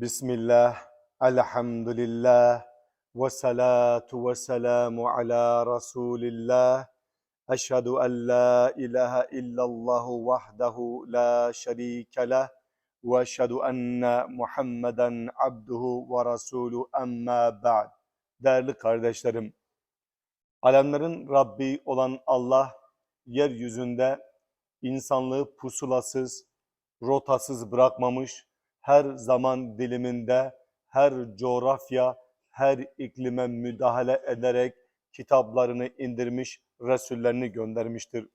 Bismillah, elhamdülillah, ve salatu ve selamu ala Resulillah. Eşhedü en la ilahe illallahu vahdehu la şerike leh ve eşhedü enne Muhammeden abduhu ve resulü emma ba'd. Değerli kardeşlerim, alemlerin Rabbi olan Allah, yeryüzünde insanlığı pusulasız, rotasız bırakmamış, her zaman diliminde, her coğrafya, her iklime müdahale ederek kitaplarını indirmiş, Resullerini göndermiştir.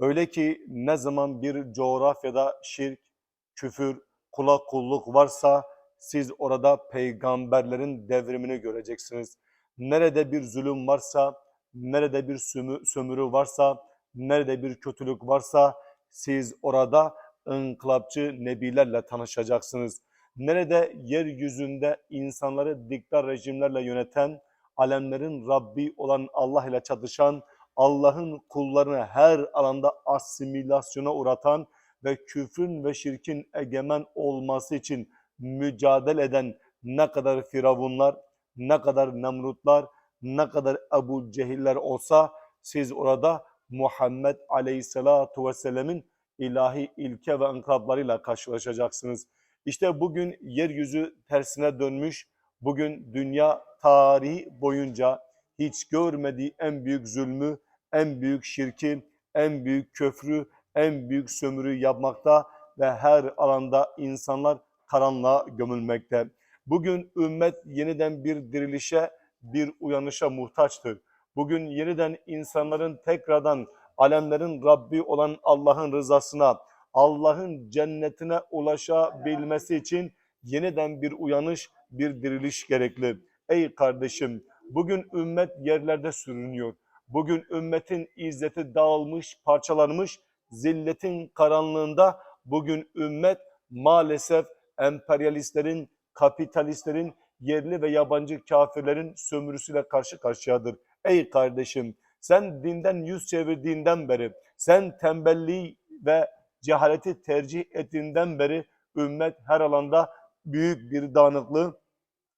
Öyle ki ne zaman bir coğrafyada şirk, küfür, kula kulluk varsa siz orada peygamberlerin devrimini göreceksiniz. Nerede bir zulüm varsa, nerede bir sömü- sömürü varsa, nerede bir kötülük varsa siz orada inkılapçı nebilerle tanışacaksınız. Nerede yeryüzünde insanları diktat rejimlerle yöneten, alemlerin Rabbi olan Allah ile çatışan, Allah'ın kullarını her alanda asimilasyona uğratan ve küfrün ve şirkin egemen olması için mücadele eden ne kadar firavunlar, ne kadar nemrutlar, ne kadar Ebu Cehiller olsa siz orada Muhammed Aleyhisselatu Vesselam'ın ilahi ilke ve inkılaplarıyla karşılaşacaksınız. İşte bugün yeryüzü tersine dönmüş, bugün dünya tarihi boyunca hiç görmediği en büyük zulmü, en büyük şirki, en büyük köfrü, en büyük sömürü yapmakta ve her alanda insanlar karanlığa gömülmekte. Bugün ümmet yeniden bir dirilişe, bir uyanışa muhtaçtır. Bugün yeniden insanların tekrardan alemlerin Rabbi olan Allah'ın rızasına, Allah'ın cennetine ulaşabilmesi için yeniden bir uyanış, bir diriliş gerekli. Ey kardeşim, bugün ümmet yerlerde sürünüyor. Bugün ümmetin izzeti dağılmış, parçalanmış, zilletin karanlığında bugün ümmet maalesef emperyalistlerin, kapitalistlerin, yerli ve yabancı kafirlerin sömürüsüyle karşı karşıyadır. Ey kardeşim, sen dinden yüz çevirdiğinden beri, sen tembelliği ve cehaleti tercih ettiğinden beri ümmet her alanda büyük bir dağınıklığı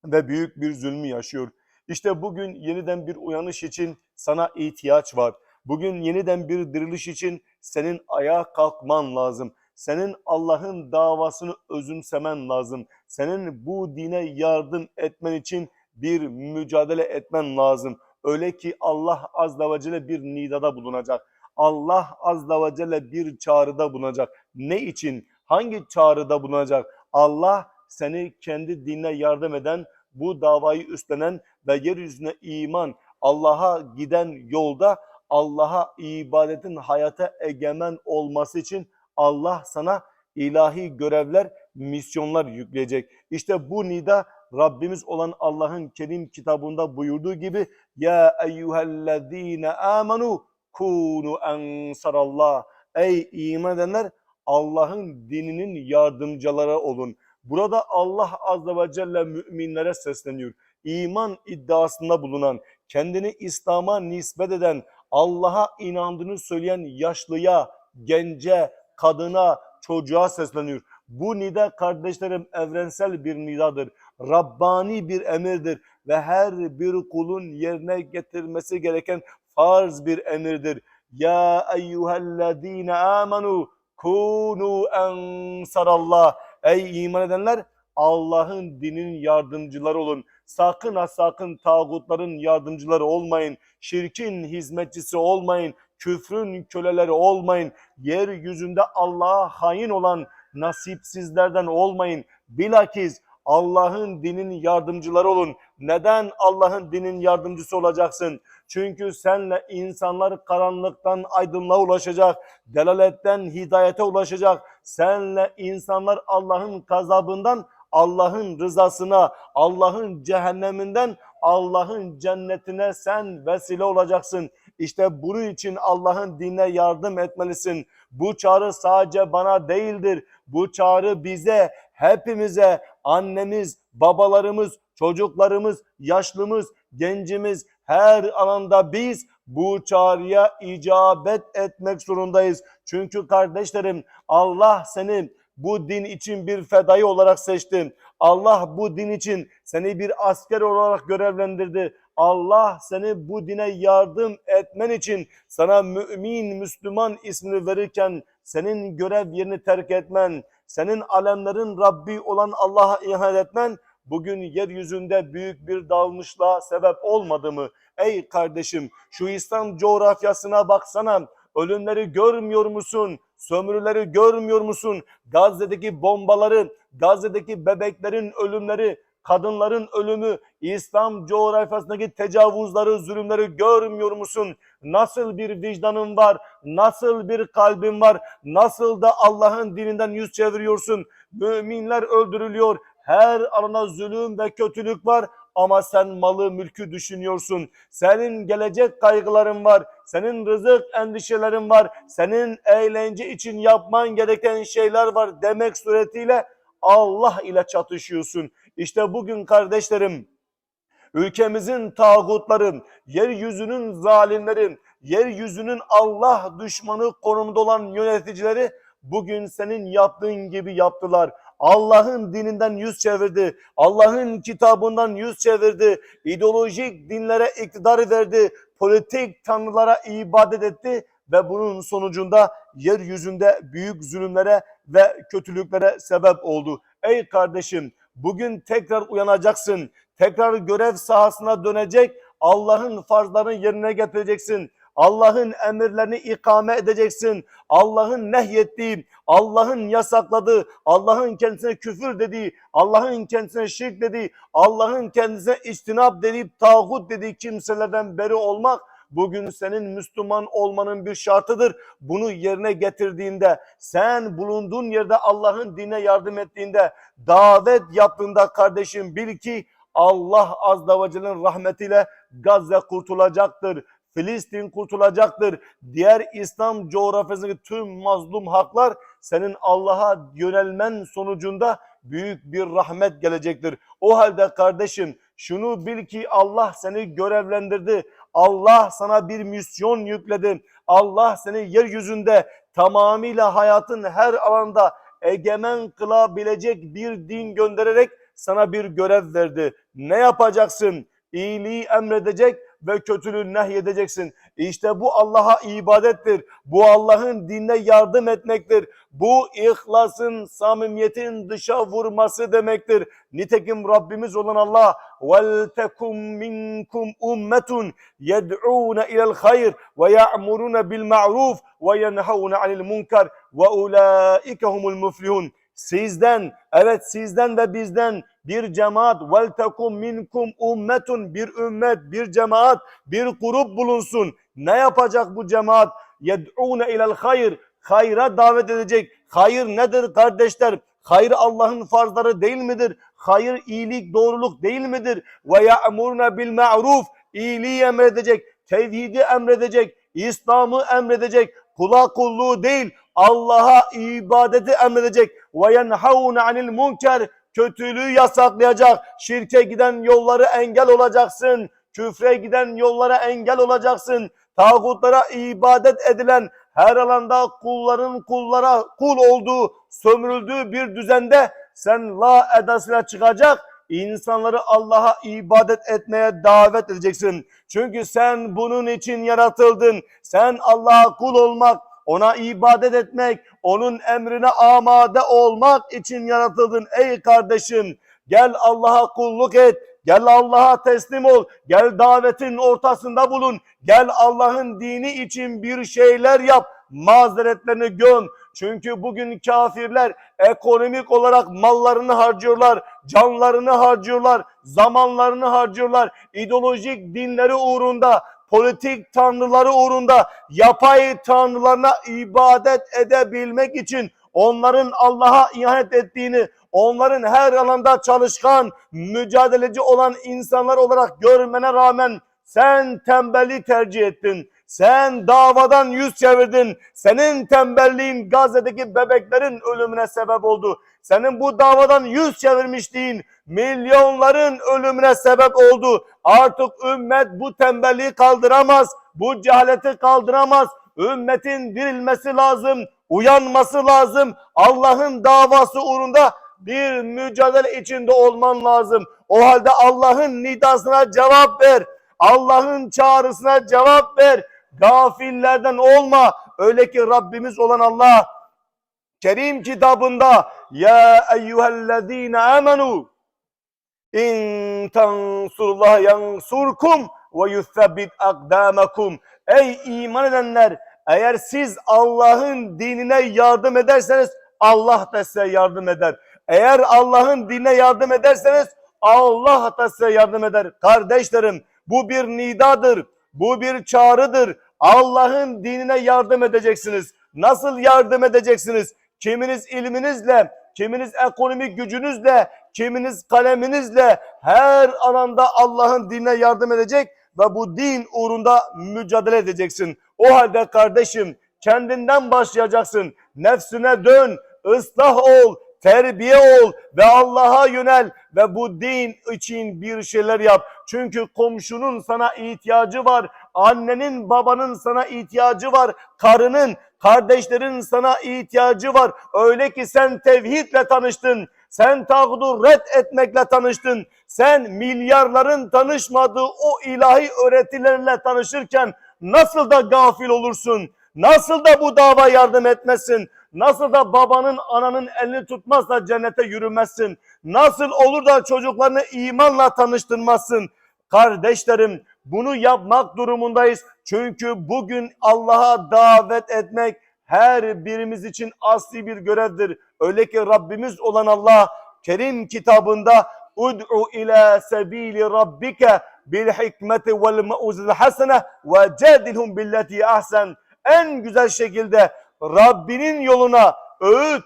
ve büyük bir zulmü yaşıyor. İşte bugün yeniden bir uyanış için sana ihtiyaç var. Bugün yeniden bir diriliş için senin ayağa kalkman lazım. Senin Allah'ın davasını özümsemen lazım. Senin bu dine yardım etmen için bir mücadele etmen lazım. Öyle ki Allah azze ve celle bir nidada bulunacak. Allah azze ve celle bir çağrıda bulunacak. Ne için? Hangi çağrıda bulunacak? Allah seni kendi dinine yardım eden, bu davayı üstlenen ve yeryüzüne iman, Allah'a giden yolda Allah'a ibadetin hayata egemen olması için Allah sana ilahi görevler, misyonlar yükleyecek. İşte bu nida Rabbimiz olan Allah'ın Kerim kitabında buyurduğu gibi Ya eyyühellezine amenu kunu ensarallah. Ey iman edenler Allah'ın dininin yardımcıları olun. Burada Allah azze ve celle müminlere sesleniyor. İman iddiasında bulunan, kendini İslam'a nispet eden, Allah'a inandığını söyleyen yaşlıya, gence, kadına, çocuğa sesleniyor. Bu nida kardeşlerim evrensel bir nidadır. Rabbani bir emirdir ve her bir kulun yerine getirmesi gereken farz bir emirdir. Ya eyyühellezine amenu kunu ensarallah. Ey iman edenler Allah'ın dininin yardımcıları olun. Sakın ha sakın tağutların yardımcıları olmayın. Şirkin hizmetçisi olmayın. Küfrün köleleri olmayın. Yeryüzünde Allah'a hain olan nasipsizlerden olmayın. Bilakis Allah'ın dinin yardımcıları olun. Neden Allah'ın dinin yardımcısı olacaksın? Çünkü senle insanlar karanlıktan aydınlığa ulaşacak, delaletten hidayete ulaşacak. Senle insanlar Allah'ın gazabından Allah'ın rızasına, Allah'ın cehenneminden Allah'ın cennetine sen vesile olacaksın. İşte bunun için Allah'ın dinine yardım etmelisin. Bu çağrı sadece bana değildir. Bu çağrı bize, hepimize, annemiz, babalarımız, çocuklarımız, yaşlımız, gencimiz, her alanda biz bu çağrıya icabet etmek zorundayız. Çünkü kardeşlerim Allah seni bu din için bir fedayı olarak seçti. Allah bu din için seni bir asker olarak görevlendirdi. Allah seni bu dine yardım etmen için sana mümin, Müslüman ismini verirken senin görev yerini terk etmen, senin alemlerin Rabbi olan Allah'a ihanet etmen bugün yeryüzünde büyük bir dalmışlığa sebep olmadı mı? Ey kardeşim şu İslam coğrafyasına baksana. Ölümleri görmüyor musun? Sömürüleri görmüyor musun? Gazze'deki bombaları, Gazze'deki bebeklerin ölümleri, kadınların ölümü, İslam coğrafyasındaki tecavüzleri, zulümleri görmüyor musun? Nasıl bir vicdanın var? Nasıl bir kalbin var? Nasıl da Allah'ın dininden yüz çeviriyorsun? Müminler öldürülüyor. Her alana zulüm ve kötülük var ama sen malı mülkü düşünüyorsun. Senin gelecek kaygıların var. Senin rızık endişelerin var. Senin eğlence için yapman gereken şeyler var demek suretiyle Allah ile çatışıyorsun. İşte bugün kardeşlerim ülkemizin tağutların, yeryüzünün zalimlerin, yeryüzünün Allah düşmanı konumunda olan yöneticileri bugün senin yaptığın gibi yaptılar. Allah'ın dininden yüz çevirdi. Allah'ın kitabından yüz çevirdi. İdeolojik dinlere iktidar verdi. Politik tanrılara ibadet etti ve bunun sonucunda yeryüzünde büyük zulümlere ve kötülüklere sebep oldu. Ey kardeşim bugün tekrar uyanacaksın. Tekrar görev sahasına dönecek. Allah'ın farzlarını yerine getireceksin. Allah'ın emirlerini ikame edeceksin. Allah'ın nehyettiği, Allah'ın yasakladığı, Allah'ın kendisine küfür dediği, Allah'ın kendisine şirk dediği, Allah'ın kendisine içtinap dediği, tağut dediği kimselerden beri olmak bugün senin Müslüman olmanın bir şartıdır. Bunu yerine getirdiğinde, sen bulunduğun yerde Allah'ın dine yardım ettiğinde, davet yaptığında kardeşim bil ki Allah azze ve rahmetiyle Gazze kurtulacaktır. Filistin kurtulacaktır. Diğer İslam coğrafyasındaki tüm mazlum haklar senin Allah'a yönelmen sonucunda büyük bir rahmet gelecektir. O halde kardeşim şunu bil ki Allah seni görevlendirdi. Allah sana bir misyon yükledi. Allah seni yeryüzünde tamamıyla hayatın her alanda egemen kılabilecek bir din göndererek sana bir görev verdi. Ne yapacaksın? İyiliği emredecek ve kötülüğü nehyedeceksin. İşte bu Allah'a ibadettir. Bu Allah'ın dinine yardım etmektir. Bu ihlasın, samimiyetin dışa vurması demektir. Nitekim Rabbimiz olan Allah وَلْتَكُمْ مِنْكُمْ اُمَّةٌ يَدْعُونَ اِلَى الْخَيْرِ وَيَعْمُرُونَ بِالْمَعْرُوفِ وَيَنْهَوْنَ عَنِ الْمُنْكَرِ وَاُولَٰئِكَ هُمُ الْمُفْلِحُونَ Sizden, evet sizden ve bizden bir cemaat vel tekum minkum ummetun bir ümmet, bir cemaat, bir grup bulunsun. Ne yapacak bu cemaat? Yed'une ilel hayır. Hayra davet edecek. Hayır nedir kardeşler? Hayır Allah'ın farzları değil midir? Hayır iyilik, doğruluk değil midir? Ve ya'muruna bil ma'ruf. İyiliği emredecek, tevhidi emredecek, İslam'ı emredecek, kula kulluğu değil, Allah'a ibadeti emredecek. Ve yenhavne anil munker kötülüğü yasaklayacak. Şirke giden yolları engel olacaksın. Küfre giden yollara engel olacaksın. Tağutlara ibadet edilen her alanda kulların kullara kul olduğu, sömürüldüğü bir düzende sen la edasıyla çıkacak. İnsanları Allah'a ibadet etmeye davet edeceksin. Çünkü sen bunun için yaratıldın. Sen Allah'a kul olmak, ona ibadet etmek, onun emrine amade olmak için yaratıldın ey kardeşim. Gel Allah'a kulluk et. Gel Allah'a teslim ol. Gel davetin ortasında bulun. Gel Allah'ın dini için bir şeyler yap. Mazeretlerini göm. Çünkü bugün kafirler ekonomik olarak mallarını harcıyorlar, canlarını harcıyorlar, zamanlarını harcıyorlar. İdeolojik dinleri uğrunda politik tanrıları uğrunda yapay tanrılarına ibadet edebilmek için onların Allah'a ihanet ettiğini, onların her alanda çalışkan, mücadeleci olan insanlar olarak görmene rağmen sen tembelliği tercih ettin. Sen davadan yüz çevirdin. Senin tembelliğin Gazze'deki bebeklerin ölümüne sebep oldu. Senin bu davadan yüz çevirmişliğin milyonların ölümüne sebep oldu. Artık ümmet bu tembelliği kaldıramaz. Bu cehaleti kaldıramaz. Ümmetin dirilmesi lazım. uyanması lazım. Allah'ın davası uğrunda bir mücadele içinde olman lazım. O halde Allah'ın nidasına cevap ver. Allah'ın çağrısına cevap ver. Gafillerden olma. Öyle ki Rabbimiz olan Allah Kerim kitabında ya eyyühellezine amenu in tansurullah yansurkum ve yuthabbit akdamakum ey iman edenler eğer siz Allah'ın dinine yardım ederseniz Allah da size yardım eder. Eğer Allah'ın dinine yardım ederseniz Allah da size yardım eder. Kardeşlerim bu bir nidadır. Bu bir çağrıdır. Allah'ın dinine yardım edeceksiniz. Nasıl yardım edeceksiniz? Kiminiz ilminizle, kiminiz ekonomik gücünüzle, kiminiz kaleminizle her alanda Allah'ın dinine yardım edecek ve bu din uğrunda mücadele edeceksin. O halde kardeşim kendinden başlayacaksın. Nefsine dön, ıslah ol, terbiye ol ve Allah'a yönel ve bu din için bir şeyler yap. Çünkü komşunun sana ihtiyacı var. Annenin, babanın sana ihtiyacı var. Karının, kardeşlerin sana ihtiyacı var. Öyle ki sen tevhidle tanıştın. Sen tağutu red etmekle tanıştın. Sen milyarların tanışmadığı o ilahi öğretilerle tanışırken nasıl da gafil olursun? Nasıl da bu dava yardım etmesin? Nasıl da babanın ananın elini tutmazsa cennete yürümezsin? Nasıl olur da çocuklarını imanla tanıştırmazsın? Kardeşlerim bunu yapmak durumundayız. Çünkü bugün Allah'a davet etmek her birimiz için asli bir görevdir. Öyle ki Rabbimiz olan Allah Kerim kitabında ud'u ila sebili rabbike bil hikmeti vel mauzil hasene ve cadilhum billeti ahsen en güzel şekilde Rabbinin yoluna öğüt,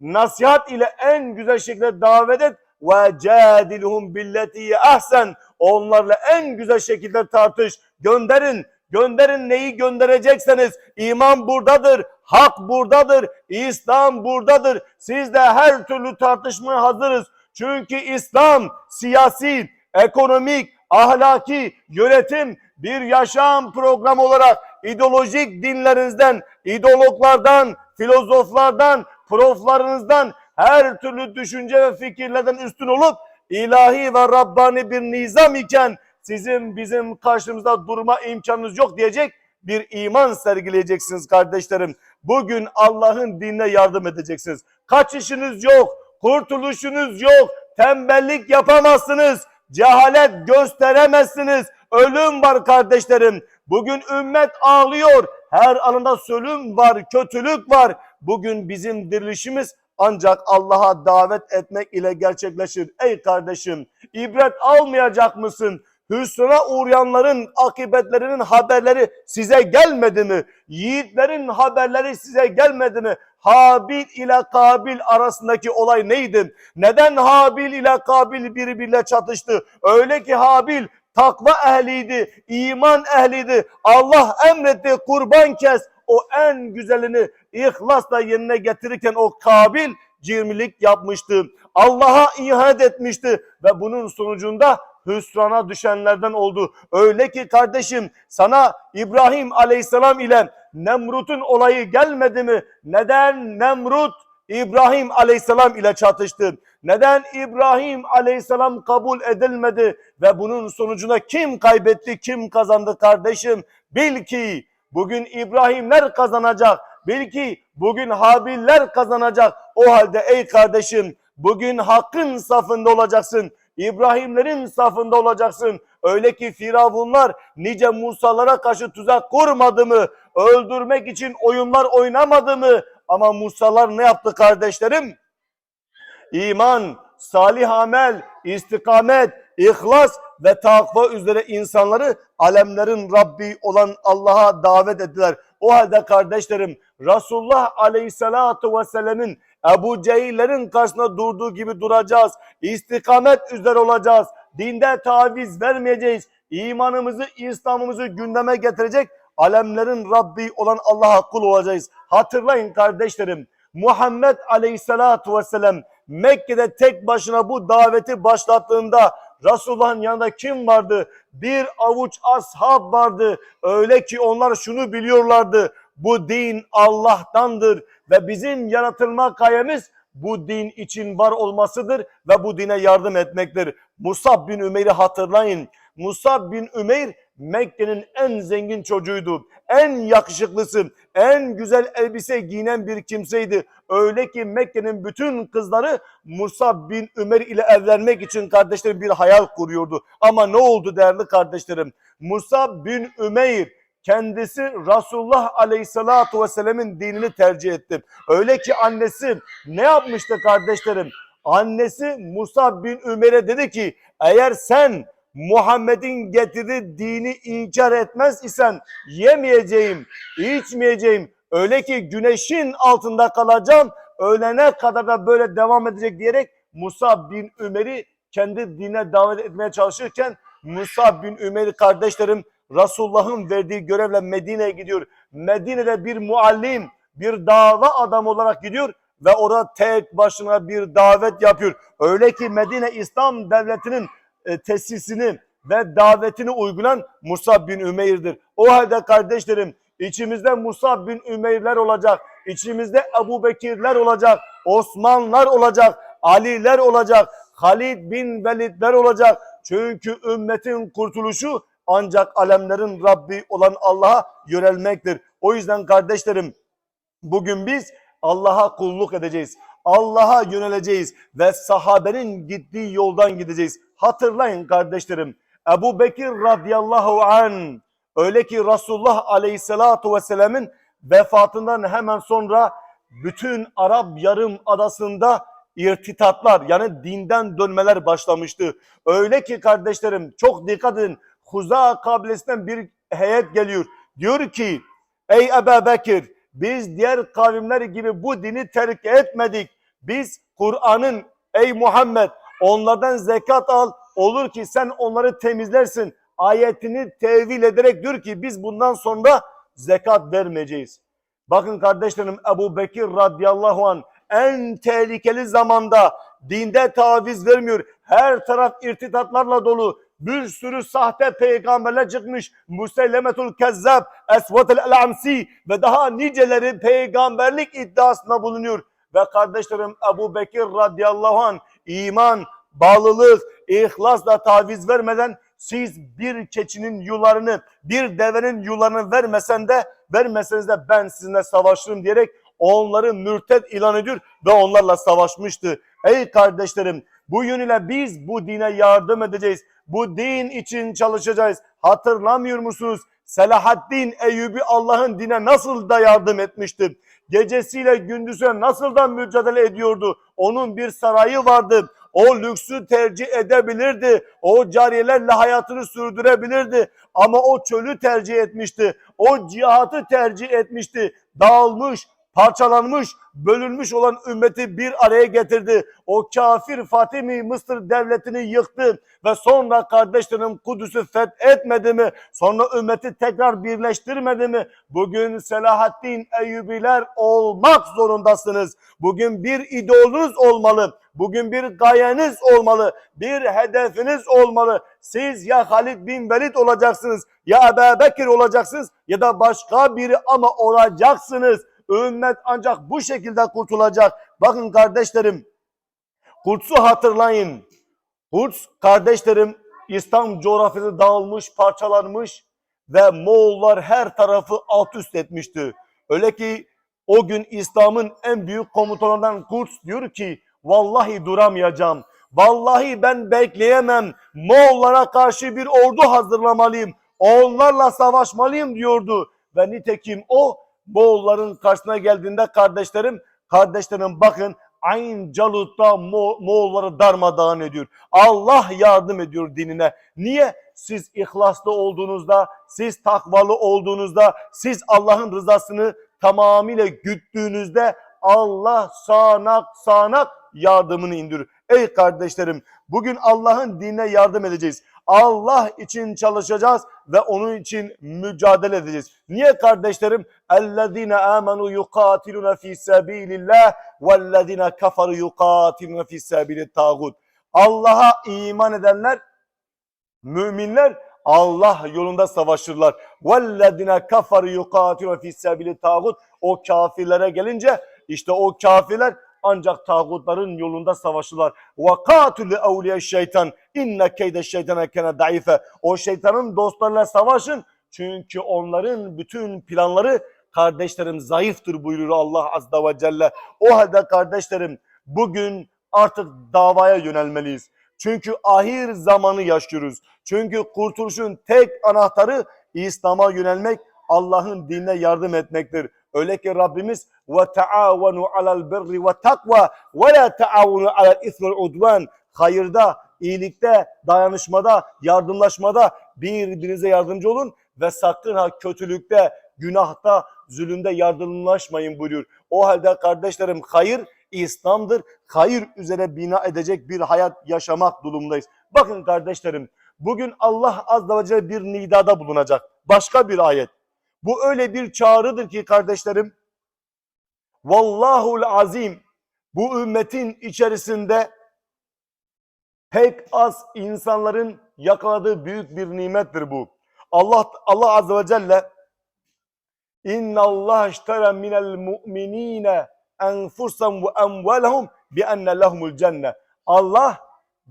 nasihat ile en güzel şekilde davet et. ve cadilhum billeti ahsen onlarla en güzel şekilde tartış. Gönderin gönderin neyi gönderecekseniz. İman buradadır hak buradadır İslam buradadır. Siz de her türlü tartışmaya hazırız. Çünkü İslam siyasi ekonomik ahlaki yönetim bir yaşam programı olarak ideolojik dinlerinizden ideologlardan filozoflardan proflarınızdan her türlü düşünce ve fikirlerden üstün olup ilahi ve Rabbani bir nizam iken sizin bizim karşımızda durma imkanınız yok diyecek bir iman sergileyeceksiniz kardeşlerim. Bugün Allah'ın dinine yardım edeceksiniz. Kaçışınız yok, kurtuluşunuz yok, tembellik yapamazsınız, cehalet gösteremezsiniz. Ölüm var kardeşlerim. Bugün ümmet ağlıyor. Her alanda sölüm var, kötülük var. Bugün bizim dirilişimiz ancak Allah'a davet etmek ile gerçekleşir. Ey kardeşim, ibret almayacak mısın? Hüsrana uğrayanların akıbetlerinin haberleri size gelmedi mi? Yiğitlerin haberleri size gelmedi mi? Habil ile Kabil arasındaki olay neydi? Neden Habil ile Kabil birbiriyle çatıştı? Öyle ki Habil takva ehliydi, iman ehliydi. Allah emretti kurban kes. O en güzelini ihlasla yerine getirirken o Kabil cimrilik yapmıştı. Allah'a ihanet etmişti ve bunun sonucunda hüsrana düşenlerden oldu. Öyle ki kardeşim sana İbrahim aleyhisselam ile Nemrut'un olayı gelmedi mi? Neden Nemrut İbrahim aleyhisselam ile çatıştı? Neden İbrahim aleyhisselam kabul edilmedi ve bunun sonucunda kim kaybetti, kim kazandı kardeşim? Bil ki bugün İbrahimler kazanacak. Bil ki bugün Habiller kazanacak. O halde ey kardeşim bugün hakkın safında olacaksın. İbrahimlerin safında olacaksın. Öyle ki Firavunlar nice Musa'lara karşı tuzak kurmadı mı? Öldürmek için oyunlar oynamadı mı? Ama Musa'lar ne yaptı kardeşlerim? İman, salih amel, istikamet, ihlas ve takva üzere insanları alemlerin Rabbi olan Allah'a davet ettiler. O halde kardeşlerim Resulullah Aleyhisselatü Vesselam'ın Ebu Cehillerin karşısında durduğu gibi duracağız. İstikamet üzere olacağız. Dinde taviz vermeyeceğiz. İmanımızı, İslam'ımızı gündeme getirecek alemlerin Rabbi olan Allah'a kul olacağız. Hatırlayın kardeşlerim. Muhammed Aleyhisselatü Vesselam Mekke'de tek başına bu daveti başlattığında Resulullah'ın yanında kim vardı? Bir avuç ashab vardı. Öyle ki onlar şunu biliyorlardı. Bu din Allah'tandır ve bizim yaratılma gayemiz bu din için var olmasıdır ve bu dine yardım etmektir. Musab bin Ümeyr'i hatırlayın. Musab bin Ümeyr Mekke'nin en zengin çocuğuydu. En yakışıklısı, en güzel elbise giyinen bir kimseydi. Öyle ki Mekke'nin bütün kızları Musab bin Ömer ile evlenmek için kardeşlerim bir hayal kuruyordu. Ama ne oldu değerli kardeşlerim? Musab bin Ümeyr kendisi Resulullah Aleyhisselatü Vesselam'ın dinini tercih etti. Öyle ki annesi ne yapmıştı kardeşlerim? Annesi Musab bin Ömer'e dedi ki eğer sen Muhammed'in getirdiği dini inkar etmez isen yemeyeceğim, içmeyeceğim. Öyle ki güneşin altında kalacağım. Ölene kadar da böyle devam edecek diyerek Musa bin Ömer'i kendi dine davet etmeye çalışırken Musa bin Ömer'i kardeşlerim Resulullah'ın verdiği görevle Medine'ye gidiyor. Medine'de bir muallim, bir dava adam olarak gidiyor ve orada tek başına bir davet yapıyor. Öyle ki Medine İslam devletinin e, tesisini ve davetini uygulayan Musa bin Ümeyr'dir. O halde kardeşlerim içimizde Musa bin Ümeyr'ler olacak. içimizde Ebu Bekir'ler olacak. Osmanlar olacak. Ali'ler olacak. Halid bin Velid'ler olacak. Çünkü ümmetin kurtuluşu ancak alemlerin Rabbi olan Allah'a yönelmektir. O yüzden kardeşlerim bugün biz Allah'a kulluk edeceğiz. Allah'a yöneleceğiz ve sahabenin gittiği yoldan gideceğiz. Hatırlayın kardeşlerim. Ebu Bekir radıyallahu an öyle ki Resulullah aleyhissalatu vesselam'ın vefatından hemen sonra bütün Arap yarım adasında irtitatlar yani dinden dönmeler başlamıştı. Öyle ki kardeşlerim çok dikkat edin. Huza kabilesinden bir heyet geliyor. Diyor ki ey Ebu Bekir biz diğer kavimler gibi bu dini terk etmedik. Biz Kur'an'ın ey Muhammed onlardan zekat al olur ki sen onları temizlersin. Ayetini tevil ederek diyor ki biz bundan sonra zekat vermeyeceğiz. Bakın kardeşlerim Ebu Bekir radıyallahu an en tehlikeli zamanda dinde taviz vermiyor. Her taraf irtitatlarla dolu. Bir sürü sahte peygamberler çıkmış. Musellemetul Kezzab, Esvatel El-Amsi ve daha niceleri peygamberlik iddiasında bulunuyor. Ve kardeşlerim Ebu Bekir radıyallahu an iman, bağlılık, ihlasla taviz vermeden siz bir keçinin yularını, bir devenin yularını vermesen de vermeseniz de ben sizinle savaşırım diyerek onları mürted ilan ediyor ve onlarla savaşmıştı. Ey kardeşlerim bu yönüyle biz bu dine yardım edeceğiz. Bu din için çalışacağız. Hatırlamıyor musunuz? Selahaddin Eyyubi Allah'ın dine nasıl da yardım etmişti. Gecesiyle gündüzüne nasıl da mücadele ediyordu. Onun bir sarayı vardı. O lüksü tercih edebilirdi. O cariyelerle hayatını sürdürebilirdi. Ama o çölü tercih etmişti. O cihatı tercih etmişti. Dağılmış, parçalanmış, bölünmüş olan ümmeti bir araya getirdi. O kafir Fatimi Mısır devletini yıktı ve sonra kardeşlerim Kudüs'ü fethetmedi mi? Sonra ümmeti tekrar birleştirmedi mi? Bugün Selahaddin Eyyubiler olmak zorundasınız. Bugün bir ideolunuz olmalı. Bugün bir gayeniz olmalı. Bir hedefiniz olmalı. Siz ya Halid bin Velid olacaksınız ya Ebu Bekir olacaksınız ya da başka biri ama olacaksınız. Ümmet ancak bu şekilde kurtulacak. Bakın kardeşlerim, Kuds'u hatırlayın. Kuds kardeşlerim İslam coğrafyası dağılmış, parçalanmış ve Moğollar her tarafı alt üst etmişti. Öyle ki o gün İslam'ın en büyük komutanlarından Kuds diyor ki vallahi duramayacağım. Vallahi ben bekleyemem. Moğollara karşı bir ordu hazırlamalıyım. Onlarla savaşmalıyım diyordu. Ve nitekim o Moğolların karşısına geldiğinde kardeşlerim, kardeşlerim bakın Ayn Calut'ta Mo Moğolları darmadağın ediyor. Allah yardım ediyor dinine. Niye? Siz ihlaslı olduğunuzda, siz takvalı olduğunuzda, siz Allah'ın rızasını tamamıyla güttüğünüzde Allah sağanak sağanak yardımını indirir. Ey kardeşlerim bugün Allah'ın dinine yardım edeceğiz. Allah için çalışacağız ve onun için mücadele edeceğiz. Niye kardeşlerim? اَلَّذ۪ينَ آمَنُوا يُقَاتِلُونَ ف۪ي سَب۪يلِ اللّٰهِ وَالَّذ۪ينَ كَفَرُوا يُقَاتِلُونَ ف۪ي سَب۪يلِ التَّاغُوتِ Allah'a iman edenler, müminler Allah yolunda savaşırlar. وَالَّذِينَ كَفَرُوا يُقَاتِلُونَ فِي سَبِيلِ tağut O kafirlere gelince işte o kafirler ancak tağutların yolunda savaşırlar. وَقَاتُلُ اَوْلِيَ şeytan inne keyde şeytana kene daife. O şeytanın dostlarıyla savaşın. Çünkü onların bütün planları kardeşlerim zayıftır buyuruyor Allah Azze ve Celle. O halde kardeşlerim bugün artık davaya yönelmeliyiz. Çünkü ahir zamanı yaşıyoruz. Çünkü kurtuluşun tek anahtarı İslam'a yönelmek, Allah'ın dinine yardım etmektir. Öyle ki Rabbimiz ve taavenu alel birri ve takva ve la taavenu alel ismi vel udvan. Hayırda, iyilikte, dayanışmada, yardımlaşmada birbirinize yardımcı olun ve sakın ha kötülükte, günahta, zulümde yardımlaşmayın buyuruyor. O halde kardeşlerim hayır İslam'dır. Hayır üzere bina edecek bir hayat yaşamak durumundayız. Bakın kardeşlerim bugün Allah azze ve celle bir nidada bulunacak. Başka bir ayet. Bu öyle bir çağrıdır ki kardeşlerim Vallahul azim bu ümmetin içerisinde pek az insanların yakaladığı büyük bir nimettir bu. Allah Allah azze ve celle İnna Allah iştera minel mu'minine enfusem ve emvalahum bi enne lehumul cenne. Allah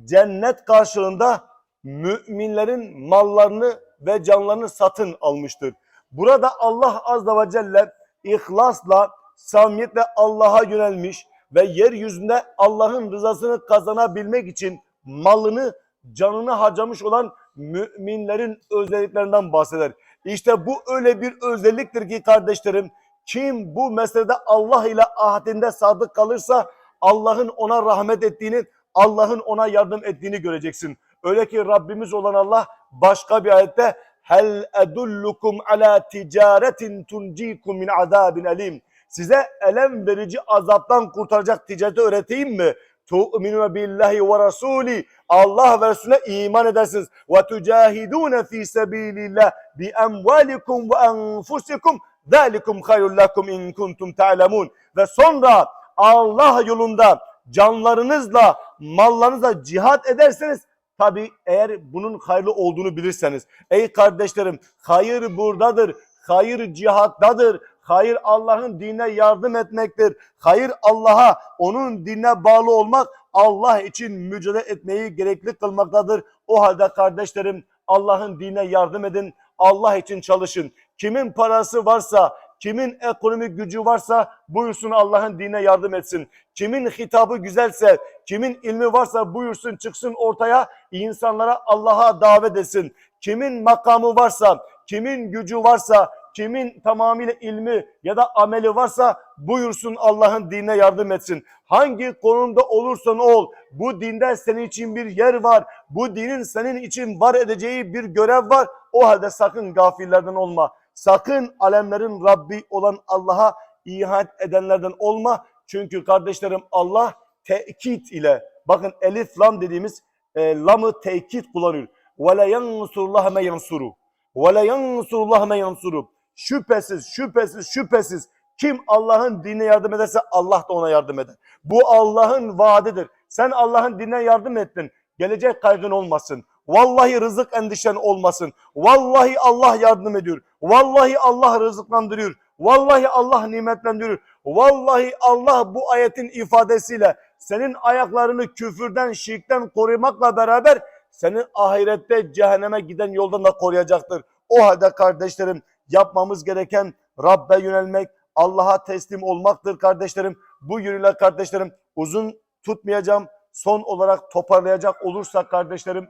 cennet karşılığında müminlerin mallarını ve canlarını satın almıştır. Burada Allah azze ve celle ihlasla, samimiyetle Allah'a yönelmiş ve yeryüzünde Allah'ın rızasını kazanabilmek için malını, canını harcamış olan müminlerin özelliklerinden bahseder. İşte bu öyle bir özelliktir ki kardeşlerim, kim bu meselede Allah ile ahdinde sadık kalırsa Allah'ın ona rahmet ettiğini, Allah'ın ona yardım ettiğini göreceksin. Öyle ki Rabbimiz olan Allah başka bir ayette hel edullukum ala ticaretin tuncikum min azabin elim. Size elem verici azaptan kurtaracak ticareti öğreteyim mi? Tu'minuna billahi ve rasuli. Allah ve Resulüne iman edersiniz. Ve tucahidune fi sabilillah bi emvalikum ve enfusikum. Zalikum hayrul lakum in kuntum ta'lemun. Ve sonra Allah yolunda canlarınızla, mallarınızla cihat ederseniz tabi eğer bunun hayırlı olduğunu bilirseniz. Ey kardeşlerim hayır buradadır. Hayır cihattadır. Hayır Allah'ın dinine yardım etmektir. Hayır Allah'a, onun dinine bağlı olmak, Allah için mücadele etmeyi gerekli kılmaktadır. O halde kardeşlerim Allah'ın dinine yardım edin. Allah için çalışın. Kimin parası varsa, kimin ekonomik gücü varsa buyursun Allah'ın dinine yardım etsin. Kimin hitabı güzelse, kimin ilmi varsa buyursun çıksın ortaya insanlara Allah'a davet etsin. Kimin makamı varsa, kimin gücü varsa, kimin tamamıyla ilmi ya da ameli varsa buyursun Allah'ın dinine yardım etsin. Hangi konumda olursan ol bu dinde senin için bir yer var. Bu dinin senin için var edeceği bir görev var. O halde sakın gafillerden olma. Sakın alemlerin Rabbi olan Allah'a ihanet edenlerden olma. Çünkü kardeşlerim Allah tekit ile bakın elif lam dediğimiz e, lamı tekit kullanıyor. Ve la yansurullah me yansuru. Ve la yansurullah me yansuru. Şüphesiz, şüphesiz, şüphesiz kim Allah'ın dinine yardım ederse Allah da ona yardım eder. Bu Allah'ın vaadidir. Sen Allah'ın dinine yardım ettin. Gelecek kaygın olmasın. Vallahi rızık endişen olmasın. Vallahi Allah yardım ediyor. Vallahi Allah rızıklandırıyor. Vallahi Allah nimetlendiriyor. Vallahi Allah bu ayetin ifadesiyle senin ayaklarını küfürden, şirkten korumakla beraber senin ahirette cehenneme giden yoldan da koruyacaktır. O halde kardeşlerim yapmamız gereken Rabbe yönelmek, Allah'a teslim olmaktır kardeşlerim. Bu yönüyle kardeşlerim uzun tutmayacağım. Son olarak toparlayacak olursak kardeşlerim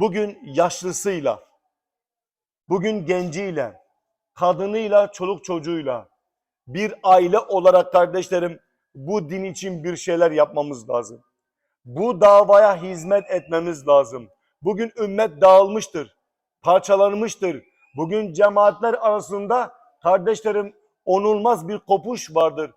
bugün yaşlısıyla, bugün genciyle, kadınıyla, çoluk çocuğuyla bir aile olarak kardeşlerim bu din için bir şeyler yapmamız lazım. Bu davaya hizmet etmemiz lazım. Bugün ümmet dağılmıştır, parçalanmıştır. Bugün cemaatler arasında kardeşlerim onulmaz bir kopuş vardır.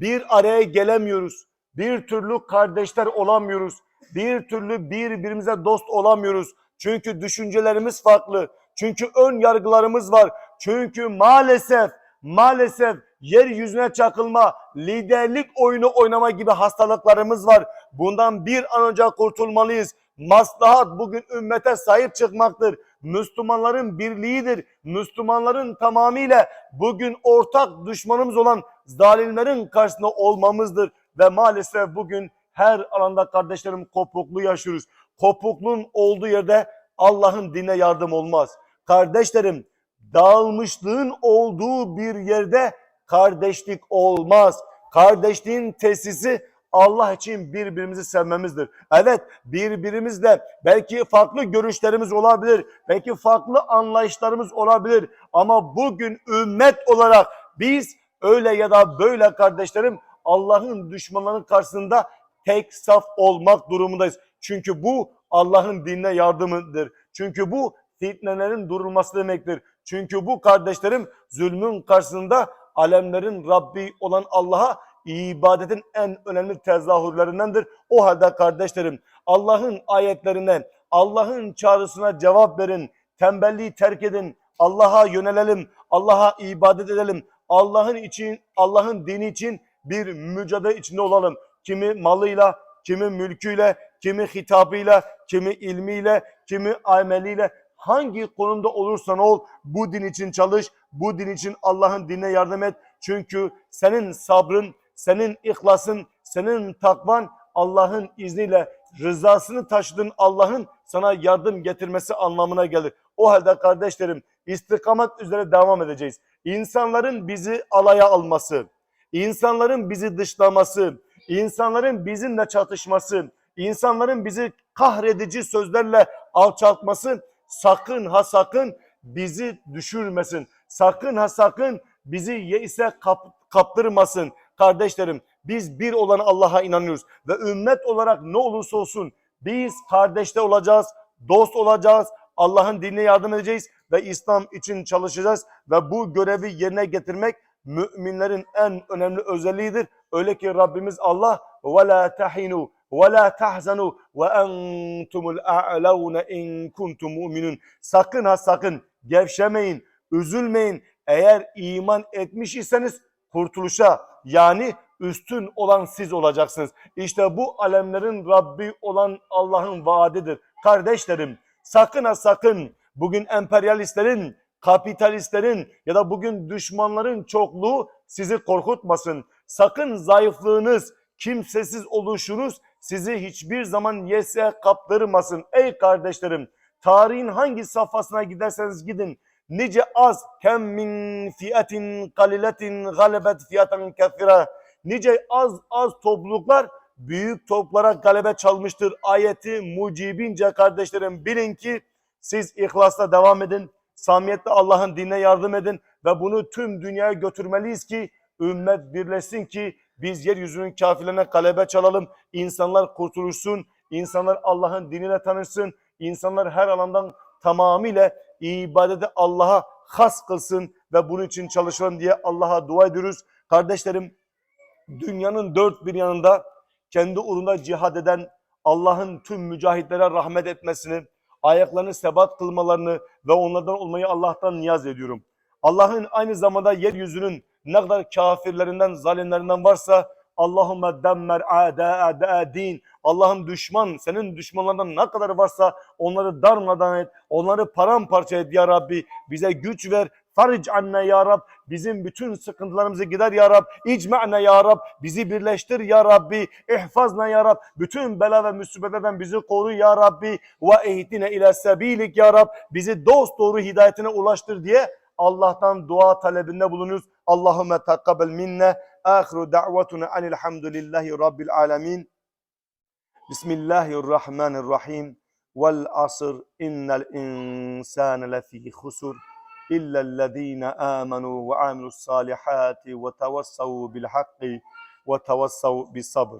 Bir araya gelemiyoruz. Bir türlü kardeşler olamıyoruz. Bir türlü birbirimize dost olamıyoruz. Çünkü düşüncelerimiz farklı. Çünkü ön yargılarımız var. Çünkü maalesef maalesef yeryüzüne çakılma, liderlik oyunu oynama gibi hastalıklarımız var. Bundan bir an önce kurtulmalıyız. Maslahat bugün ümmete sahip çıkmaktır. Müslümanların birliğidir. Müslümanların tamamıyla bugün ortak düşmanımız olan zalimlerin karşısında olmamızdır. Ve maalesef bugün her alanda kardeşlerim kopuklu yaşıyoruz. Kopukluğun olduğu yerde Allah'ın dine yardım olmaz. Kardeşlerim dağılmışlığın olduğu bir yerde kardeşlik olmaz. Kardeşliğin tesisi Allah için birbirimizi sevmemizdir. Evet birbirimizle belki farklı görüşlerimiz olabilir. Belki farklı anlayışlarımız olabilir. Ama bugün ümmet olarak biz öyle ya da böyle kardeşlerim Allah'ın düşmanlarının karşısında tek saf olmak durumundayız. Çünkü bu Allah'ın dinine yardımıdır. Çünkü bu fitnelerin durulması demektir. Çünkü bu kardeşlerim zulmün karşısında alemlerin Rabbi olan Allah'a ibadetin en önemli tezahürlerindendir. O halde kardeşlerim Allah'ın ayetlerine, Allah'ın çağrısına cevap verin. Tembelliği terk edin. Allah'a yönelelim. Allah'a ibadet edelim. Allah'ın için, Allah'ın dini için bir mücadele içinde olalım. Kimi malıyla, kimi mülküyle, kimi hitabıyla, kimi ilmiyle, kimi ameliyle hangi konumda olursan ol bu din için çalış, bu din için Allah'ın dinine yardım et. Çünkü senin sabrın, senin ihlasın, senin takvan Allah'ın izniyle rızasını taşıdığın Allah'ın sana yardım getirmesi anlamına gelir. O halde kardeşlerim istikamet üzere devam edeceğiz. İnsanların bizi alaya alması, insanların bizi dışlaması, insanların bizimle çatışması, insanların bizi kahredici sözlerle alçaltması sakın ha sakın bizi düşürmesin. Sakın ha sakın bizi yeise kap, kaptırmasın. Kardeşlerim biz bir olan Allah'a inanıyoruz ve ümmet olarak ne olursa olsun biz kardeşte olacağız, dost olacağız, Allah'ın dinine yardım edeceğiz ve İslam için çalışacağız ve bu görevi yerine getirmek müminlerin en önemli özelliğidir. Öyle ki Rabbimiz Allah ve la tahinu ve la tahzanu ve entumul a'launa in kuntum mu'minun. Sakın ha sakın gevşemeyin, üzülmeyin. Eğer iman etmiş iseniz kurtuluşa yani üstün olan siz olacaksınız. İşte bu alemlerin Rabbi olan Allah'ın vaadidir. Kardeşlerim sakın ha sakın bugün emperyalistlerin, kapitalistlerin ya da bugün düşmanların çokluğu sizi korkutmasın. Sakın zayıflığınız, kimsesiz oluşunuz sizi hiçbir zaman yese kaptırmasın. Ey kardeşlerim tarihin hangi safhasına giderseniz gidin nice az kem min fiyetin kaliletin galebet fiyatan kefira nice az az topluluklar büyük topluluklara galebe çalmıştır. Ayeti mucibince kardeşlerim bilin ki siz ihlasla devam edin. Samiyetle Allah'ın dinine yardım edin ve bunu tüm dünyaya götürmeliyiz ki ümmet birleşsin ki biz yeryüzünün kafirlerine galebe çalalım. İnsanlar kurtuluşsun. insanlar Allah'ın dinine tanışsın. insanlar her alandan tamamıyla ibadeti Allah'a has kılsın ve bunun için çalışalım diye Allah'a dua ediyoruz. Kardeşlerim dünyanın dört bir yanında kendi uğrunda cihad eden Allah'ın tüm mücahitlere rahmet etmesini, ayaklarını sebat kılmalarını ve onlardan olmayı Allah'tan niyaz ediyorum. Allah'ın aynı zamanda yeryüzünün ne kadar kafirlerinden, zalimlerinden varsa Allahümme demmer a'da din. Allah'ın düşman, senin düşmanlarından ne kadar varsa onları darmadan et, onları paramparça et ya Rabbi. Bize güç ver, Faric anne ya Rab. Bizim bütün sıkıntılarımızı gider ya Rab. İcme'ne ya Rab. Bizi birleştir ya Rabbi. İhfazna ya Rab. Bütün bela ve musibetlerden bizi koru ya Rabbi. Ve ehdine ile sebilik ya Rab. Bizi dost doğru hidayetine ulaştır diye Allah'tan dua talebinde bulunuyoruz. Allahümme takkabel minne. Ahiru da'vatuna anilhamdülillahi rabbil alemin. Bismillahirrahmanirrahim. Vel asr innel insane lefî husur. إلا الذين آمنوا وعملوا الصالحات وتوصوا بالحق وتوصوا بالصبر